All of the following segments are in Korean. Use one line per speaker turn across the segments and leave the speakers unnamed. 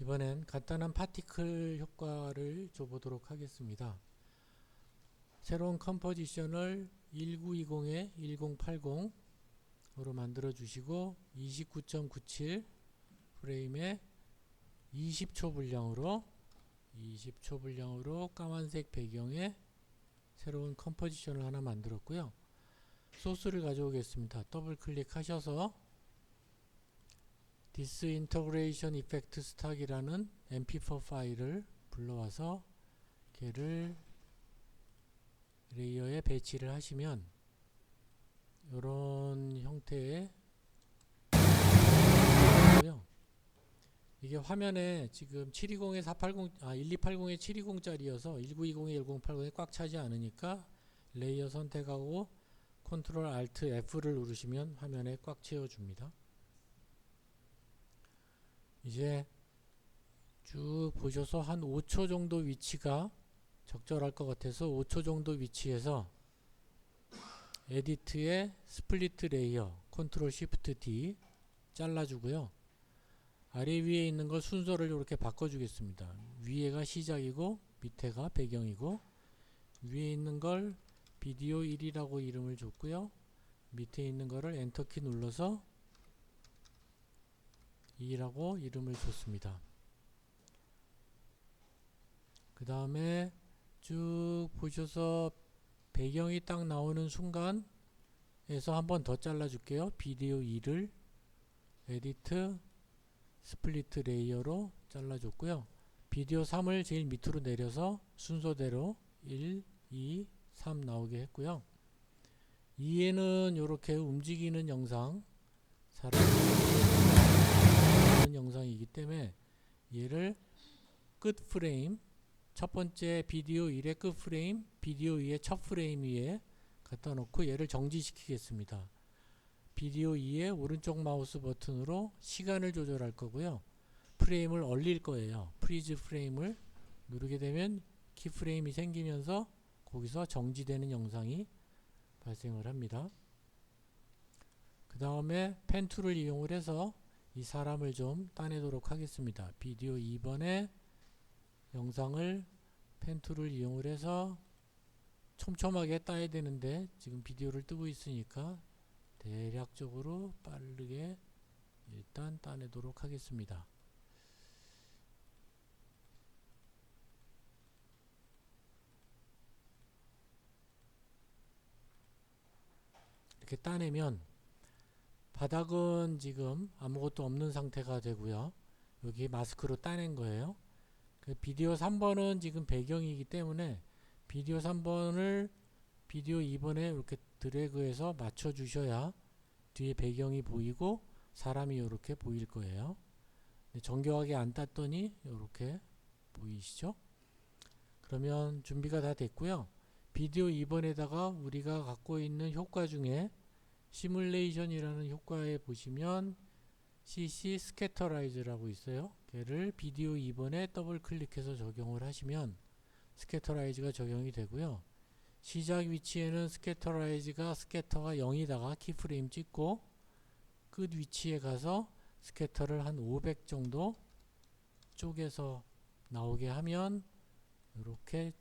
이번엔 간단한 파티클 효과를 줘보도록 하겠습니다. 새로운 컴포지션을 1920에 1080으로 만들어 주시고 29.97 프레임에 20초 분량으로 20초 분량으로 까만색 배경에 새로운 컴포지션을 하나 만들었고요. 소스를 가져오겠습니다. 더블 클릭하셔서 디스인터그레이션 이펙트 스탁이라는 mp4 파일을 불러와서 걔를 레이어에 배치를 하시면 이런 형태의. 이게 화면에 지금 720에 480, 아 1280에 720짜리여서 1920에 1080에 꽉 차지 않으니까 레이어 선택하고 컨트롤 알트 F를 누르시면 화면에 꽉 채워줍니다. 이제 쭉 보셔서 한 5초 정도 위치가 적절할 것 같아서 5초 정도 위치에서 에디트의 스플리트 레이어 컨트롤 시프트 D 잘라주고요. 아래 위에 있는 걸 순서를 이렇게 바꿔주겠습니다. 위에가 시작이고 밑에가 배경이고 위에 있는 걸 비디오 1이라고 이름을 줬고요. 밑에 있는 거를 엔터키 눌러서 2라고 이름을 줬습니다. 그 다음에 쭉 보셔서 배경이 딱 나오는 순간에서 한 번 더 잘라줄게요. 비디오 2를 에디트 스플리트 레이어로 잘라줬고요. 비디오 3을 제일 밑으로 내려서 순서대로 1, 2, 3 나오게 했고요. 2에는 이렇게 움직이는 영상 때문에 얘를 끝 프레임 첫 번째 비디오 1의 끝 프레임 비디오 2의 첫 프레임 위에 갖다 놓고 얘를 정지시키겠습니다. 비디오 2의 오른쪽 마우스 버튼으로 시간을 조절할 거고요. 프레임을 얼릴 거예요. 프리즈 프레임을 누르게 되면 키 프레임이 생기면서 거기서 정지되는 영상이 발생을 합니다. 그 다음에 펜 툴을 이용을 해서 이 사람을 좀 따내도록 하겠습니다. 비디오 2번에 영상을 펜 툴을 이용을 해서 촘촘하게 따야 되는데 지금 비디오를 뜨고 있으니까 대략적으로 빠르게 일단 따내도록 하겠습니다. 이렇게 따내면 바닥은 지금 아무것도 없는 상태가 되고요. 여기 마스크로 따낸 거예요. 그 비디오 3번은 지금 배경이기 때문에 비디오 3번을 비디오 2번에 이렇게 드래그해서 맞춰 주셔야 뒤에 배경이 보이고 사람이 이렇게 보일 거예요. 정교하게 안 땄더니 이렇게 보이시죠? 그러면 준비가 다 됐고요. 비디오 2번에다가 우리가 갖고 있는 효과 중에 시뮬레이션이라는 효과에 보시면 CC 스캐터라이즈라고 있어요. 걔를 비디오 2번에 더블 클릭해서 적용을 하시면 스캐터라이즈가 적용이 되고요. 시작 위치에는 스캐터라이즈가 스캐터가 0이다가 키프레임 찍고 끝 위치에 가서 스캐터를 한 500 정도 쪼개서 나오게 하면 이렇게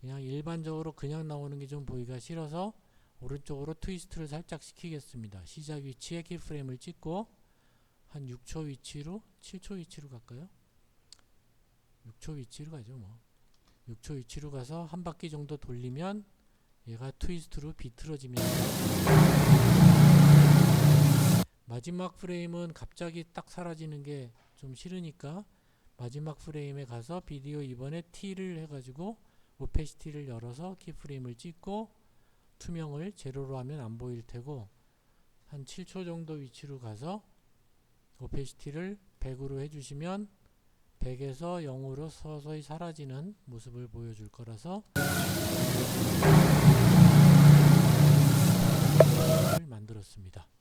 그냥 일반적으로 그냥 나오는 게 좀 보기가 싫어서 오른쪽으로 트위스트를 살짝 시키겠습니다. 시작 위치에 키프레임을 찍고 한 6초 위치로 7초 위치로 갈까요? 6초 위치로 가죠 뭐 6초 위치로 가서 한 바퀴 정도 돌리면 얘가 트위스트로 비틀어지면서 마지막 프레임은 갑자기 딱 사라지는 게 좀 싫으니까 마지막 프레임에 가서 비디오 이번에 T를 해가지고 오페시티를 열어서 키프레임을 찍고 투명을 제로로 하면 안 보일 테고 한 7초 정도 위치로 가서 오페시티를 100으로 해주시면 100에서 0으로 서서히 사라지는 모습을 보여줄 거라서 만들었습니다.